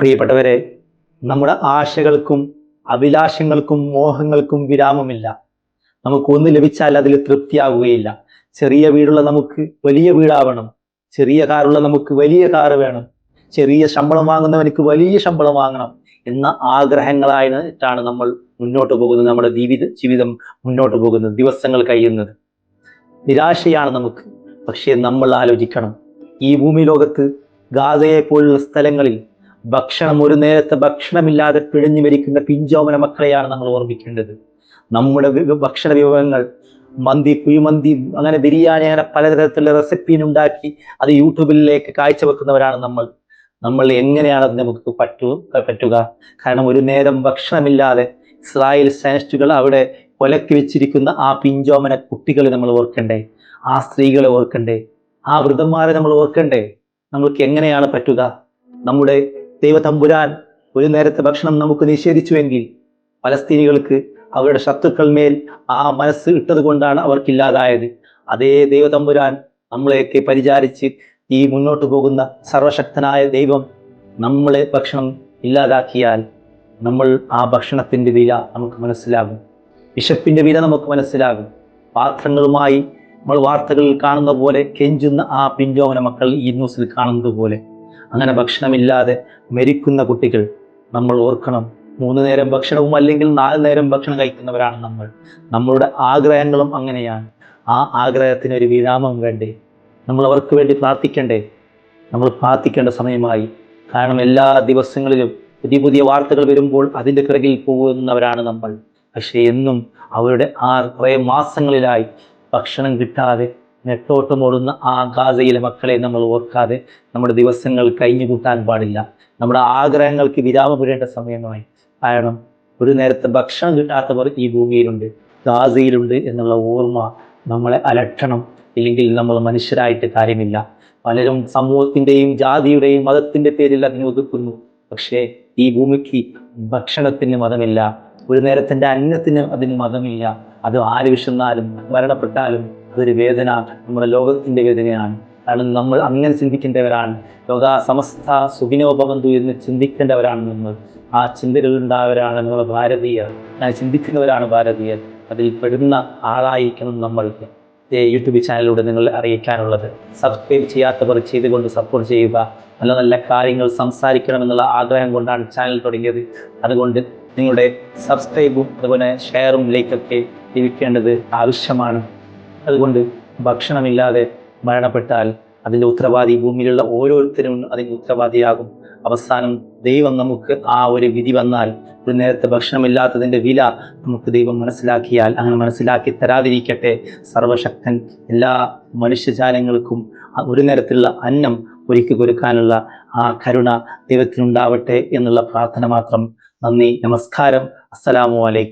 പ്രിയപ്പെട്ടവരെ നമ്മുടെ ആശകൾക്കും അഭിലാഷങ്ങൾക്കും മോഹങ്ങൾക്കും വിരാമമില്ല. നമുക്ക് ഒന്ന് ലഭിച്ചാൽ അതിൽ തൃപ്തിയാവുകയില്ല. ചെറിയ വീടുള്ള നമുക്ക് വലിയ വീടാവണം. ചെറിയ കാറുള്ള നമുക്ക് വലിയ കാറ് വേണം. ചെറിയ ശമ്പളം വാങ്ങുന്നവനിക്ക് വലിയ ശമ്പളം വാങ്ങണം എന്ന ആഗ്രഹങ്ങളായിട്ടാണ് നമ്മൾ മുന്നോട്ട് പോകുന്നത്. നമ്മുടെ ജീവിത ജീവിതം മുന്നോട്ട് പോകുന്നത്. ദിവസങ്ങൾ കഴിയുന്നത്. നിരാശയാണ് നമുക്ക്. പക്ഷേ നമ്മൾ ആലോചിക്കണം. ഈ ഭൂമി ലോകത്ത് ഗാസയെ പോലുള്ള സ്ഥലങ്ങളിൽ ഭക്ഷണം ഒരു നേരത്തെ ഭക്ഷണമില്ലാതെ പിഴഞ്ഞു മരിക്കുന്ന പിഞ്ചോമന മക്കളെയാണ് നമ്മൾ ഓർമ്മിക്കേണ്ടത്. നമ്മുടെ ഭക്ഷണ വിഭവങ്ങൾ മന്തി കുഴിമന്തി അങ്ങനെ ബിരിയാണി അങ്ങനെ പലതരത്തിലുള്ള റെസിപ്പീനുണ്ടാക്കി അത് യൂട്യൂബിലേക്ക് കാഴ്ചവെക്കുന്നവരാണ് നമ്മൾ. നമ്മൾ എങ്ങനെയാണ് അത് നമുക്ക് പറ്റൂ പറ്റുക? കാരണം ഒരു നേരം ഭക്ഷണമില്ലാതെ ഇസ്രായേൽ സയനിസ്റ്റുകൾ അവിടെ കൊലക്കി വെച്ചിരിക്കുന്ന ആ പിഞ്ചോമന കുട്ടികളെ നമ്മൾ ഓർക്കണ്ടേ? ആ സ്ത്രീകളെ ഓർക്കണ്ടേ? ആ വൃദ്ധന്മാരെ നമ്മൾ ഓർക്കണ്ടേ? നമ്മൾക്ക് എങ്ങനെയാണ് പറ്റുക? നമ്മുടെ ദൈവതമ്പുരാൻ ഒരു നേരത്തെ ഭക്ഷണം നമുക്ക് നിഷേധിച്ചുവെങ്കിൽ പലസ്തീനികൾക്ക് അവരുടെ ശത്രുക്കൾ മേൽ ആ മനസ്സ് ഇട്ടത് കൊണ്ടാണ് അവർക്കില്ലാതായത്. അതേ ദൈവതമ്പുരാൻ നമ്മളെയൊക്കെ പരിചാരിച്ച് ഈ മുന്നോട്ട് പോകുന്ന സർവശക്തനായ ദൈവം നമ്മളെ ഭക്ഷണം ഇല്ലാതാക്കിയാൽ നമ്മൾ ആ ഭക്ഷണത്തിന്റെ വില നമുക്ക് മനസ്സിലാകും. വിശപ്പിന്റെ വില നമുക്ക് മനസ്സിലാകും. പാത്രങ്ങളുമായി നമ്മൾ വാർത്തകളിൽ കാണുന്ന പോലെ കെഞ്ചുന്ന ആ പിഞ്ചോമന മക്കൾ ഈ ന്യൂസിൽ കാണുന്നത് പോലെ. അങ്ങനെ ഭക്ഷണമില്ലാതെ മരിക്കുന്ന കുട്ടികൾ നമ്മൾ ഓർക്കണം. മൂന്ന് നേരം ഭക്ഷണവും അല്ലെങ്കിൽ നാല് നേരം ഭക്ഷണം കഴിക്കുന്നവരാണ് നമ്മൾ. നമ്മളുടെ ആഗ്രഹങ്ങളും അങ്ങനെയാണ്. ആ ആഗ്രഹത്തിന് ഒരു വിരാമം വേണ്ടേ? നമ്മൾ അവർക്ക് വേണ്ടി പ്രാർത്ഥിക്കണ്ടേ? നമ്മൾ പ്രാർത്ഥിക്കേണ്ട സമയമായി. കാരണം എല്ലാ ദിവസങ്ങളിലും പുതിയ പുതിയ വാർത്തകൾ വരുമ്പോൾ അതിന്റെ പിറകിൽ പോകുന്നവരാണ് നമ്മൾ. പക്ഷേ എന്നും അവരുടെ ആ കുറേ മാസങ്ങളിലായി ഭക്ഷണം കിട്ടാതെ നെട്ടോട്ടമോടുന്ന ആ ഗാസയിലെ മക്കളെ നമ്മൾ ഓർക്കാതെ നമ്മുടെ ദിവസങ്ങൾ കഴിഞ്ഞു കൂട്ടാൻ പാടില്ല. നമ്മുടെ ആഗ്രഹങ്ങൾക്ക് വിരാമപ്പെടേണ്ട സമയമായി. കാരണം ഒരു നേരത്തെ ഭക്ഷണം കിട്ടാത്തവർ ഈ ഭൂമിയിലുണ്ട് ഗാസയിലുണ്ട് എന്നുള്ള ഓർമ്മ നമ്മളെ അലട്ടണം. ഇല്ലെങ്കിൽ നമ്മൾ മനുഷ്യരായിട്ട് കാര്യമില്ല. പലരും സമൂഹത്തിന്റെയും ജാതിയുടെയും മതത്തിന്റെ പേരിൽ അതിനെ ഒതുക്കുന്നു. പക്ഷേ ഈ ഭൂമിക്ക് ഭക്ഷണത്തിന് മതമില്ല. ഒരു നേരത്തിന്റെ അന്നത്തിന് അതിന് മതമില്ല. അത് ആര് വിശന്നാലും മരണപ്പെട്ടാലും അതൊരു വേദന നമ്മുടെ ലോകത്തിന്റെ വേദനയാണ്. കാരണം നമ്മൾ അങ്ങനെ ചിന്തിക്കേണ്ടവരാണ്. ലോക സമസ്ത സുഖിനോപബന്ധു എന്ന് ചിന്തിക്കേണ്ടവരാണ് നമ്മൾ. ആ ചിന്തകൾ ഉണ്ടായവരാണ് നമ്മൾ ഭാരതീയർ. അങ്ങനെ ചിന്തിക്കുന്നവരാണ് ഭാരതീയർ. അതിൽ പെടുന്ന ആളായിരിക്കണം നമ്മൾ. യൂട്യൂബ് ചാനലിലൂടെ നിങ്ങളെ അറിയിക്കാനുള്ളത്. സബ്സ്ക്രൈബ് ചെയ്യാത്തവർ ചെയ്തുകൊണ്ട് സപ്പോർട്ട് ചെയ്യുക. നല്ല നല്ല കാര്യങ്ങൾ സംസാരിക്കണമെന്നുള്ള ആഗ്രഹം കൊണ്ടാണ് ചാനൽ തുടങ്ങിയത്. അതുകൊണ്ട് നിങ്ങളുടെ സബ്സ്ക്രൈബും അതുപോലെ ഷെയറും ലൈക്കൊക്കെ ലഭിക്കേണ്ടത് ആവശ്യമാണ്. അതുകൊണ്ട് ഭക്ഷണമില്ലാതെ മരണപ്പെട്ടാൽ അതിന്റെ ഉത്തരവാദി ഭൂമിയിലുള്ള ഓരോരുത്തരും അതിന്റെ ഉത്തരവാദിയാകും. അവസാനം ദൈവം നമുക്ക് ആ ഒരു വിധി വന്നാൽ ഒരു നേരത്തെ ഭക്ഷണമില്ലാത്തതിന്റെ വില നമുക്ക് ദൈവം മനസ്സിലാക്കിയാൽ അങ്ങനെ മനസ്സിലാക്കി തരാതിരിക്കട്ടെ. സർവശക്തൻ എല്ലാ മനുഷ്യജാലങ്ങൾക്കും ഒരു നേരത്തിലുള്ള അന്നം ഒരുക്കി കൊടുക്കാനുള്ള ആ കരുണ ദൈവത്തിനുണ്ടാവട്ടെ എന്നുള്ള പ്രാർത്ഥന മാത്രം. നന്ദി നമസ്കാരം. അസ്സലാമു അലൈക്കും.